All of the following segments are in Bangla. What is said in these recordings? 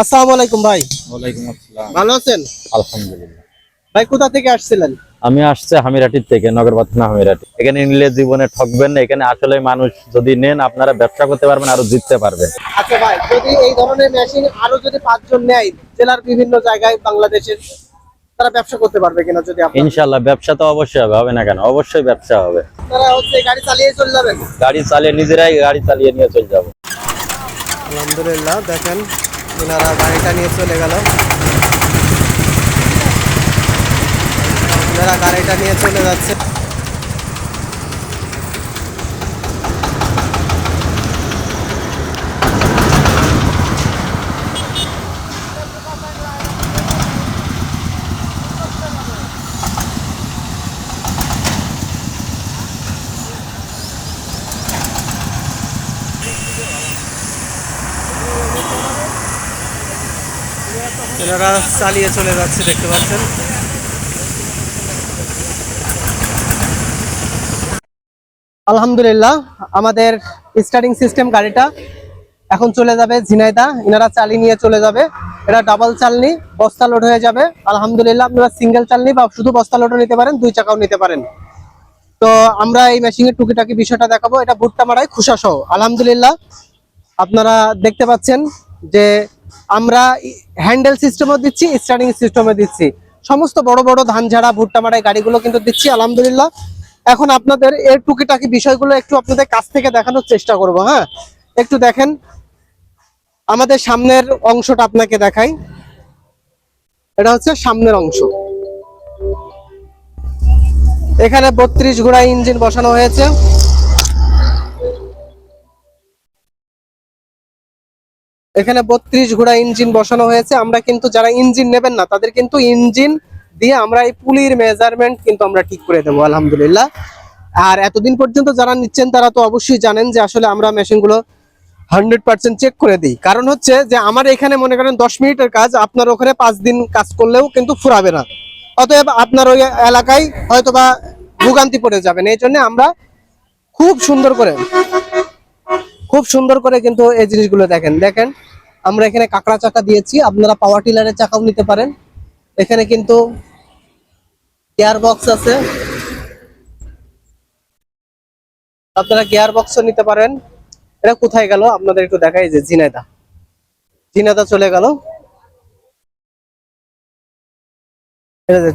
আসসালামু আলাইকুম ভাই। ওয়ালাইকুম আসসালাম। ভালো আছেন? আলহামদুলিল্লাহ। ভাই কোথা থেকে আসছিলেন? আমি আসছে হামিরাটির থেকে নগরপাথনা হামিরাটি। এখানে নিলে জীবনে ঠকবেন না এখানে আসলে মানুষ যদি নেন আপনারা ব্যবসা করতে পারবেন আরও জিততে পারবেন। আচ্ছা ভাই যদি এই ধরনের মেশিন আরও যদি পাঁচজন নেয় জেলার বিভিন্ন জায়গায় বাংলাদেশের তারা ব্যবসা করতে পারবে কিনা যদি আপনারা ইনশাল্লাহ ব্যবসা তো অবশ্যই হবে হবে না কেন? অবশ্যই ব্যবসা হবে। আপনারা হচ্ছে গাড়ি চালিয়ে চলে যাবেন? গাড়ি চালিয়ে নিজেরাই গাড়ি চালিয়ে নিয়ে চলে যাব। আলহামদুলিল্লাহ দেখেন ওনারা গাড়িটা নিয়ে চলে গেল। ওনারা গাড়িটা নিয়ে চলে যাচ্ছে। ওনারা চালিয়ে চলে যাচ্ছে, দেখতে পাচ্ছেন। আলহামদুলিল্লাহ, আমাদের স্টার্টিং সিস্টেম গাড়িটা এখন চলে যাবে ঝিনাইদা এনারা চালি নিয়ে চলে যাবে। এটা ডাবল চালনি, বস্তা লোড হয়ে যাবে। আলহামদুলিল্লাহ, আপনারা সিঙ্গেল চালনি বা শুধু বস্তা লোডও নিতে পারেন, দুই চাকাও নিতে পারেন। তো আমরা এই মেশিনের টুকিটাকি বিষয়টা দেখাবো। এটা ভুট্টা মারাই খুশা সহ আলহামদুলিল্লাহ, আপনারা দেখতে পাচ্ছেন যে আমরা হ্যান্ডেল সিস্টেমও দিচ্ছি, স্টার্টিং সিস্টেমও দিচ্ছি। সমস্ত বড় বড় ধান ঝাড়া, ভুট্টা মারাই গাড়িগুলো কিন্তু দিচ্ছি, আলহামদুলিল্লাহ। এখন আপনাদের এর টুকিটাকি বিষয়গুলো একটু আপনাদের কাছ থেকে দেখানোর চেষ্টা করব হ্যাঁ? একটু দেখেন, আমাদের সামনের অংশটা আপনাকে দেখাই। এটা হচ্ছে সামনের অংশ। এখানে বত্রিশ ঘোড়া ইঞ্জিন বসানো হয়েছে। এখানে বত্রিশ ঘোড়া ইঞ্জিন বসানো হয়েছে। আমরা কিন্তু যারা ইঞ্জিন নেবেন না, তাদের কিন্তু ইঞ্জিন দিয়ে আমরা এই পুলির মেজারমেন্ট কিন্তু আমরা ঠিক করে দেবো, আলহামদুলিল্লাহ। আর এতদিন পর্যন্ত যারা নিচ্ছেন, তারা তো অবশ্যই জানেন যে আসলে আমরা মেশিনগুলো হান্ড্রেড পার্সেন্ট চেক করে দিই। কারণ হচ্ছে যে আমার এখানে মনে করেন দশ মিনিটের কাজ, আপনার ওখানে পাঁচ দিন কাজ করলেও কিন্তু ফুরাবে না। অতএব আপনার ওই এলাকায় হয়তো বা ভোগান্তি পড়ে যাবেন। এই জন্য আমরা খুব সুন্দর করে খুব সুন্দর করে কিন্তু এই জিনিসগুলো দেখেন। দেখেন, আমরা এখানে কাঁকড়া চাকা দিয়েছি। আপনারা পাওয়ার টিলারের চাকাও নিতে পারেন। এখানে কিন্তু গিয়ার বক্স আছে। আপনারা গিয়ার বক্সও নিতে পারেন। এটা কোথায় গেল? আপনাদের একটু দেখাই যে জিনেদা জিনেদা চলে গেল।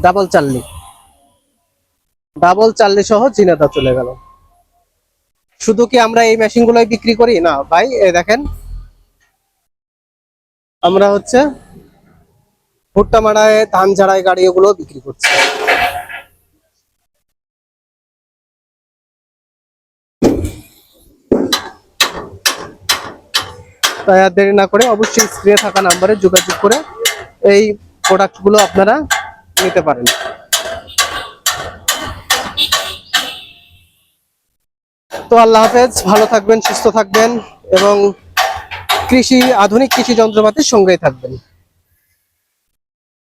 ডাবল চাল্লি ডাবল চাল্লি সহ জিনেদা চলে গেল। শুধু কি আমরা এই মেশিন গুলোই বিক্রি করি? না, ভাই দেখেন। আমরা হচ্ছে ভুট্টা মারায় ধান ঝাড়াই গাড়ি এগুলো বিক্রি করছি। তাই আর দেরি না করে অবশ্যই স্ক্রিনে থাকা নাম্বারে যোগাযোগ করে এই প্রোডাক্টগুলো আপনারা নিতে পারেন। তো আল্লাহ হাফেজ ভালো থাকবেন সুস্থ থাকবেন এবং কৃষি আধুনিক কৃষি যন্ত্রপাতির সঙ্গেই থাকবেন।